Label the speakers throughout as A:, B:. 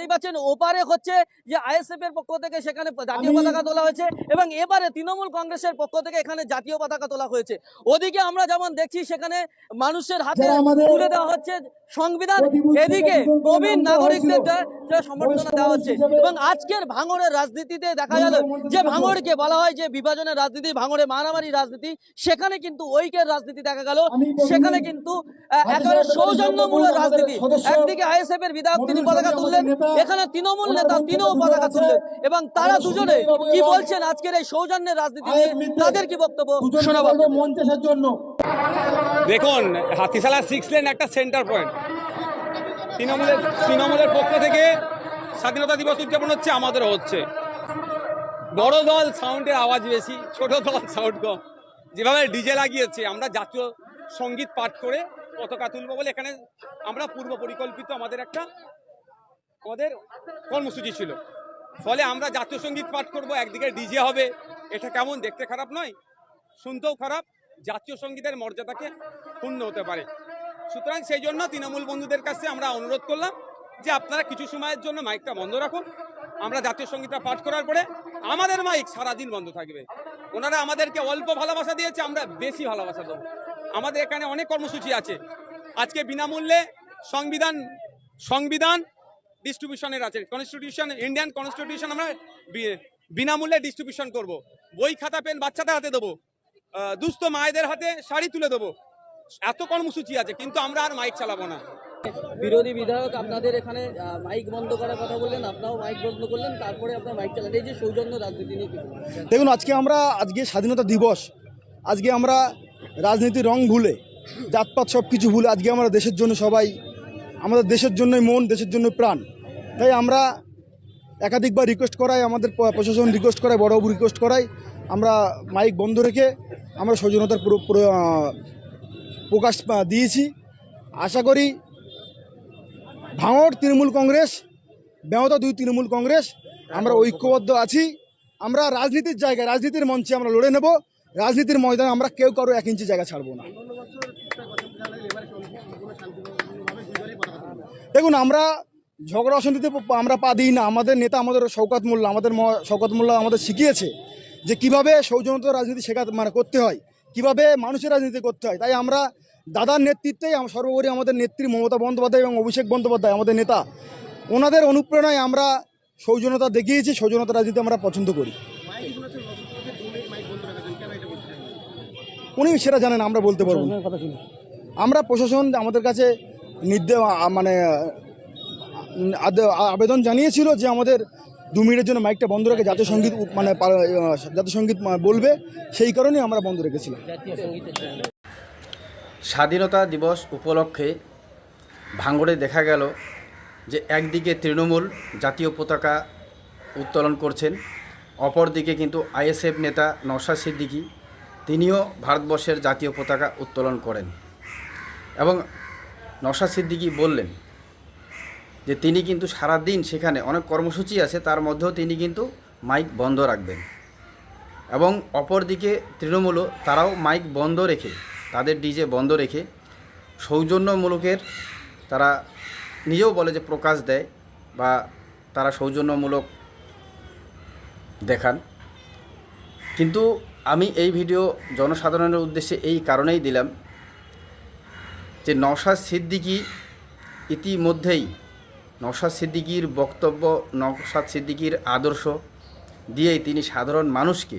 A: দেখতেই পাচ্ছেন ওপারে হচ্ছে যে আইএসএফ এর পক্ষ থেকে সেখানে জাতীয় পতাকা তোলা হয়েছে এবং এবারে তৃণমূল কংগ্রেসের পক্ষ থেকে এখানে জাতীয় পতাকা তোলা হয়েছে। ওদিকে আমরা যেমন দেখছি সেখানে মানুষের হাতে তুলে দেওয়া হচ্ছে সংবিধান এদিকে প্রবীণ নাগরিকদের সম্বর্ধনা দেওয়া হচ্ছে। এবং আজকের ভাঙড়ের রাজনীতিতে দেখা গেল যে ভাঙড়কে বলা হয় যে বিভাজনের রাজনীতি ভাঙড়ে মারামারি রাজনীতি সেখানে কিন্তু ঐক্যের রাজনীতি দেখা গেল। সেখানে কিন্তু আহ, একেবারে সৌজন্যমূলক রাজনীতি। একদিকে আইএসএফ এর বিধায়ক তিনি পতাকা তুললেন এখানে তৃণমূল নেতা তিনিও পতাকা তুললেন এবং তারা দুজনে কি বলছেন আজকের এই সৌজন্যের রাজনীতি নিয়ে? তাদের কি বক্তব্য? শোনাবো
B: মঞ্চের জন্য।
C: দেখুন হাতিশালা সিক্স লেন একটা সেন্টার পয়েন্ট তৃণমূলের তৃণমূলের পক্ষ থেকে স্বাধীনতা দিবস উদযাপন হচ্ছে আমাদের হচ্ছে। বড় দল সাউন্ডের আওয়াজ বেশি ছোট দল সাউন্ড কম। যেভাবে ডিজে লাগিয়েছে আমরা জাতীয় সংগীত পাঠ করে পতাকা তুলবো বলে এখানে আমরা পূর্ব পরিকল্পিত আমাদের একটা আমাদের কর্মসূচি ছিল। ফলে আমরা জাতীয় সংগীত পাঠ করব, একদিকে ডিজে হবে, এটা কেমন, দেখতে খারাপ নয়, শুনতেও খারাপ, জাতীয় সঙ্গীতের মর্যাদাকে পূর্ণ হতে পারে। সুতরাং সেই জন্য তৃণমূল বন্ধুদের কাছে আমরা অনুরোধ করলাম যে আপনারা কিছু সময়ের জন্য মাইকটা বন্ধ রাখুন। আমরা জাতীয় সঙ্গীতটা পাঠ করার পরে আমাদের মাইক সারাদিন বন্ধ থাকবে। ওনারা আমাদেরকে অল্প ভালোবাসা দিয়েছে, আমরা বেশি ভালোবাসা দেবো। আমাদের এখানে অনেক কর্মসূচি আছে। আজকে বিনামূল্যে সংবিধান সংবিধান ডিস্ট্রিবিউশনের আছে। কনস্টিটিউশন ইন্ডিয়ান কনস্টিটিউশন আমরা বিনামূল্যে ডিস্ট্রিবিউশন করব। বই খাতা পেন বাচ্চাদের হাতে দেবো। দুস্থ মায়েদের হাতে শাড়ি তুলে দেবো। এত কর্মসূচি আছে কিন্তু আমরা আর মাইক চালাবো না।
A: বিরোধী বিধায়ক আপনাদের এখানে মাইক বন্ধ করার কথা বললেন আপনারাও মাইক বন্ধ করলেন তারপরে আপনার মাইক চালান এই যে সৌজন্য রাজনীতি নিয়ে
B: দেখুন আজকে আমরা আজকে স্বাধীনতা দিবস আজকে আমরা রাজনীতির রং ভুলে জাতপাত সব কিছু ভুলে আজকে আমরা দেশের জন্য সবাই আমাদের দেশের জন্যই মন দেশের জন্য প্রাণ। তাই আমরা একাধিকবার রিকোয়েস্ট করাই আমাদের প্রশাসন রিকোয়েস্ট করায় বড়বাবু রিকোয়েস্ট করাই আমরা মাইক বন্ধ রেখে আমরা সৌজনতার পুরো পুরো, প্রকাশ দিয়েছি। আশা করি ভাঙড় তৃণমূল কংগ্রেস বেহতা দুই তৃণমূল কংগ্রেস আমরা ঐক্যবদ্ধ আছি। আমরা রাজনীতির জায়গায় রাজনীতির মঞ্চে আমরা লড়ে নেব। রাজনীতির ময়দানে আমরা কেউ কারও এক ইঞ্চি জায়গা ছাড়বো না। দেখুন আমরা ঝগড়া অশান্তিতে আমরা পা দিই না। আমাদের নেতা আমাদের শওকাত মোল্লা আমাদের শওকাত মোল্লা আমাদের শিখিয়েছে যে কীভাবে সৌজন্যতা রাজনীতি শেখাতে মানে করতে হয় কীভাবে মানুষের রাজনীতি করতে হয়। তাই আমরা দাদার নেতৃত্বেই সর্বোপরি আমাদের নেত্রী মমতা বন্দ্যোপাধ্যায় এবং অভিষেক বন্দ্যোপাধ্যায় আমাদের নেতা ওনাদের অনুপ্রেরণায় আমরা সৌজন্যতা দেখিয়েছি সৌজন্যতা রাজনীতি আমরা পছন্দ করি। উনি সেটা জানেন আমরা বলতে পারব আমরা প্রশাসন আমাদের কাছে নির্দে মানে আবেদন জানিয়েছিল যে আমাদের দু মিনিটের জন্য মাইকটা বন্ধ রেখে জাতীয় সংগীত মানে জাতীয় সংগীত বলবে, সেই কারণেই আমরা বন্ধ রেখেছিলাম।
D: স্বাধীনতা দিবস উপলক্ষে ভাঙড়ে দেখা গেল যে একদিকে তৃণমূল জাতীয় পতাকা উত্তোলন করছেন, অপরদিকে কিন্তু আইএসএফ নেতা নওশাদ সিদ্দিকী, তিনিও ভারতবর্ষের জাতীয় পতাকা উত্তোলন করেন। এবং নওশাদ সিদ্দিকী বললেন যে তিনি কিন্তু সারা দিন সেখানে অনেক কর্মসূচি আছে, তার মধ্যেও তিনি কিন্তু মাইক বন্ধ রাখবেন। এবং অপরদিকে তৃণমূলও তারাও মাইক বন্ধ রেখে, তাদের ডিজে বন্ধ রেখে সৌজন্যমূলকের তারা নিজেও বলে যে প্রকাশ দেয় বা তারা সৌজন্যমূলক দেখান। কিন্তু আমি এই ভিডিও জনসাধারণের উদ্দেশ্যে এই কারণেই দিলাম যে নওশাদ সিদ্দিকী ইতিমধ্যেই নওশাদ সিদ্দিকীর বক্তব্য, নওশাদ সিদ্দিকীর আদর্শ দিয়েই তিনি সাধারণ মানুষকে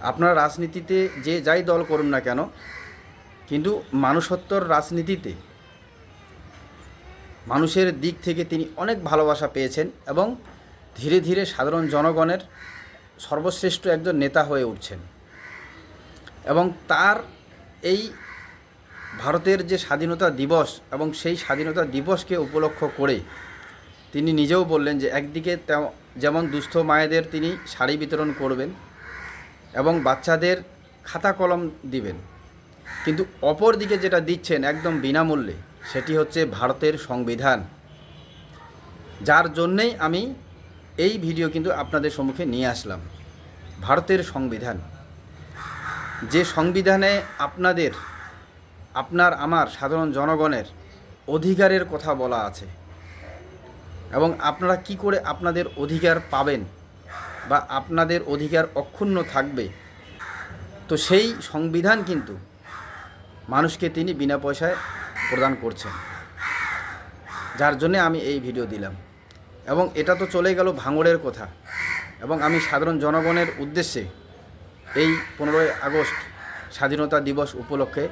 D: আপনার রাজনীতিতে যে যাই দল করুন না কেন, কিন্তু মানুষত্বর রাজনীতিতে মানুষের দিক থেকে তিনি অনেক ভালোবাসা পেয়েছেন এবং ধীরে ধীরে সাধারণ জনগণের সর্বশ্রেষ্ঠ একজন নেতা হয়ে উঠছেন এবং তার এই ভারতের যে স্বাধীনতা দিবস এবং সেই স্বাধীনতা দিবসকে উপলক্ষ করে তিনি নিজেও বললেন যে একদিকে যেমন দুস্থ মায়েদের তিনি শাড়ি বিতরণ করবেন এবং বাচ্চাদের খাতা কলম দিবেন। কিন্তু অপর দিকে যেটা দিচ্ছেন একদম বিনামূল্যে সেটি হচ্ছে ভারতের সংবিধান। যার জন্যেই আমি এই ভিডিও কিন্তু আপনাদের সম্মুখে নিয়ে আসলাম। ভারতের সংবিধান। যে সংবিধানে আপনাদের আপনার, আমার সাধারণ জনগণের অধিকারের কথা বলা আছে। এবং আপনারা কি করে আপনাদের অধিকার পাবেন বা আপনাদের অধিকার অক্ষুণ্ণ থাকবে, তো সেই সংবিধান কিন্তু মানুষকে তিনি বিনা পয়সায় প্রদান করছেন। যার জন্যে আমি এই ভিডিও দিলাম। এবং এটা তো চলে গেল ভাঙড়ের কথা। এবং আমি সাধারণ জনগণের উদ্দেশ্যে এই পনেরোই আগস্ট স্বাধীনতা দিবস উপলক্ষে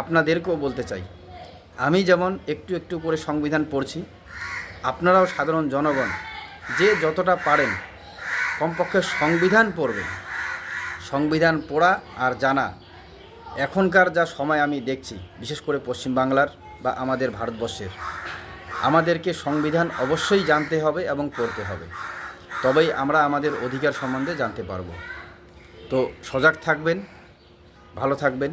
D: আপনাদেরকেও বলতে চাই। আমি যেমন একটু একটু করে সংবিধান পড়ছি, আপনারাও সাধারণ জনগণ যে যতটা পারেন কমপক্ষে সংবিধান পড়বেন। সংবিধান পড়া আর জানা, এখনকার যা সময় আমি দেখছি, বিশেষ করে পশ্চিমবাংলার বা আমাদের ভারতবর্ষের। আমাদেরকে সংবিধান অবশ্যই জানতে হবে এবং পড়তে হবে। তবেই আমরা আমাদের অধিকার সম্বন্ধে জানতে পারব। তো সজাগ থাকবেন, ভালো থাকবেন।